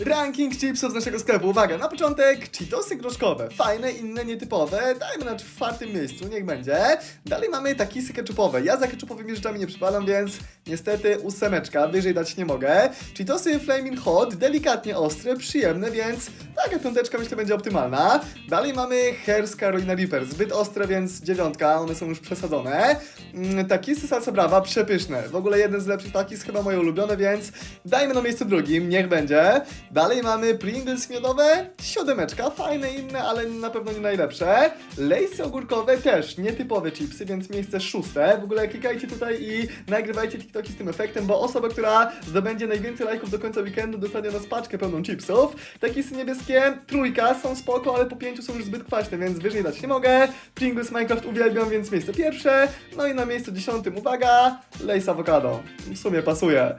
Ranking chipsów z naszego sklepu. Uwaga, na początek Cheetosy groszkowe. Fajne, inne, nietypowe. Dajmy na czwartym miejscu, niech będzie. Dalej mamy takisy ketchupowe. Ja za ketchupowymi rzeczami nie przypadam, więc niestety ósemeczka, wyżej dać nie mogę. Cheetosy Flaming Hot, delikatnie ostre, przyjemne, więc taka piąteczka myślę będzie optymalna. Dalej mamy Hers Carolina Reaper, zbyt ostre, więc dziewiątka, one są już przesadzone. Mm, Takisy Salsa Brava, przepyszne. W ogóle jeden z lepszych takis, chyba moje ulubione, więc dajmy na miejscu drugim, niech będzie. Dalej mamy Pringles miodowe, siódemeczka, fajne inne, ale na pewno nie najlepsze. Lejsy ogórkowe też nietypowe chipsy, więc miejsce szóste. W ogóle klikajcie tutaj i nagrywajcie TikToki z tym efektem, bo osoba, która zdobędzie najwięcej lajków do końca weekendu dostanie nas paczkę pełną chipsów. Takisy niebieskie, trójka, są spoko, ale po pięciu są już zbyt kwaśne, więc wyżej dać nie mogę. Pringles Minecraft uwielbiam, więc miejsce pierwsze. No i na miejscu dziesiątym, uwaga, Lace Avocado. W sumie pasuje.